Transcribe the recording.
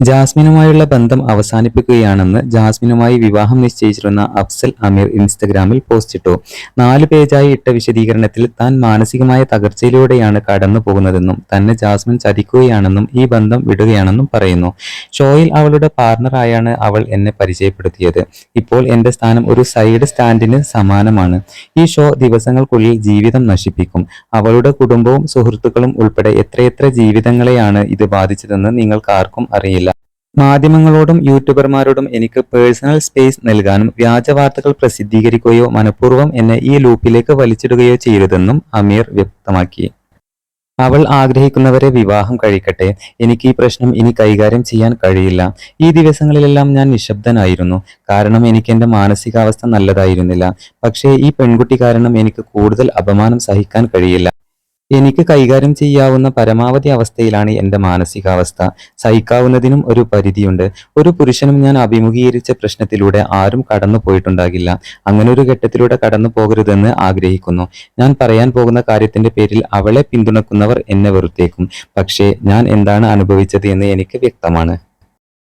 ജാസ്മിനുമായുള്ള ബന്ധം അവസാനിപ്പിക്കുകയാണെന്ന് ജാസ്മിനുമായി വിവാഹം നിശ്ചയിച്ചിരുന്ന അഫ്സൽ അമീർ ഇൻസ്റ്റഗ്രാമിൽ പോസ്റ്റിട്ടു നാല് പേജായി ഇട്ട വിശദീകരണത്തിൽ താൻ മാനസികമായ തകർച്ചയിലൂടെയാണ് കടന്നു പോകുന്നതെന്നും തന്നെ ജാസ്മിൻ ചതിക്കുകയാണെന്നും ഈ ബന്ധം വിടുകയാണെന്നും പറയുന്നു. ഷോയിൽ അവളുടെ പാർട്ണറായാണ് അവൾ എന്നെ പരിചയപ്പെടുത്തിയത്. ഇപ്പോൾ എന്റെ സ്ഥാനം ഒരു സൈഡ് സ്റ്റാൻഡിന് സമാനമാണ്. ഈ ഷോ ദിവസങ്ങൾക്കുള്ളിൽ ജീവിതം നശിപ്പിക്കും. അവളുടെ കുടുംബവും സുഹൃത്തുക്കളും ഉൾപ്പെടെ എത്രയെത്ര ജീവിതങ്ങളെയാണ് ഇത് ബാധിച്ചതെന്ന് നിങ്ങൾക്ക് ആർക്കും അറിയില്ല. മാധ്യമങ്ങളോടും യൂട്യൂബർമാരോടും എനിക്ക് പേഴ്സണൽ സ്പേസ് നൽകാനും വ്യാജ വാർത്തകൾ പ്രസിദ്ധീകരിക്കുകയോ മനഃപൂർവം എന്നെ ഈ ലൂപ്പിലേക്ക് വലിച്ചിടുകയോ ചെയ്യരുതെന്നും അമീർ വ്യക്തമാക്കി. അവൾ ആഗ്രഹിക്കുന്നവരെ വിവാഹം കഴിക്കട്ടെ. എനിക്ക് ഈ പ്രശ്നം ഇനി കൈകാര്യം ചെയ്യാൻ കഴിയില്ല. ഈ ദിവസങ്ങളിലെല്ലാം ഞാൻ നിശബ്ദനായിരുന്നു. കാരണം എനിക്ക് എന്റെ മാനസികാവസ്ഥ നല്ലതായിരുന്നില്ല. പക്ഷേ ഈ പെൺകുട്ടി കാരണം എനിക്ക് കൂടുതൽ അപമാനം സഹിക്കാൻ കഴിയില്ല. എനിക്ക് കൈകാര്യം ചെയ്യാവുന്ന പരമാവധി അവസ്ഥയിലാണ് എന്റെ മാനസികാവസ്ഥ. സഹിക്കാവുന്നതിനും ഒരു പരിധിയുണ്ട്. ഒരു പുരുഷനും ഞാൻ അഭിമുഖീകരിച്ച പ്രശ്നത്തിലൂടെ ആരും കടന്നു പോയിട്ടുണ്ടാകില്ല. അങ്ങനെ ഒരു ഘട്ടത്തിലൂടെ കടന്നു പോകരുതെന്ന് ആഗ്രഹിക്കുന്നു. ഞാൻ പറയാൻ പോകുന്ന കാര്യത്തിന്റെ പേരിൽ അവളെ പിന്തുണക്കുന്നവർ എന്നെ വെറുത്തേക്കും. പക്ഷേ ഞാൻ എന്താണ് അനുഭവിച്ചത് എന്ന് എനിക്ക് വ്യക്തമാണ്.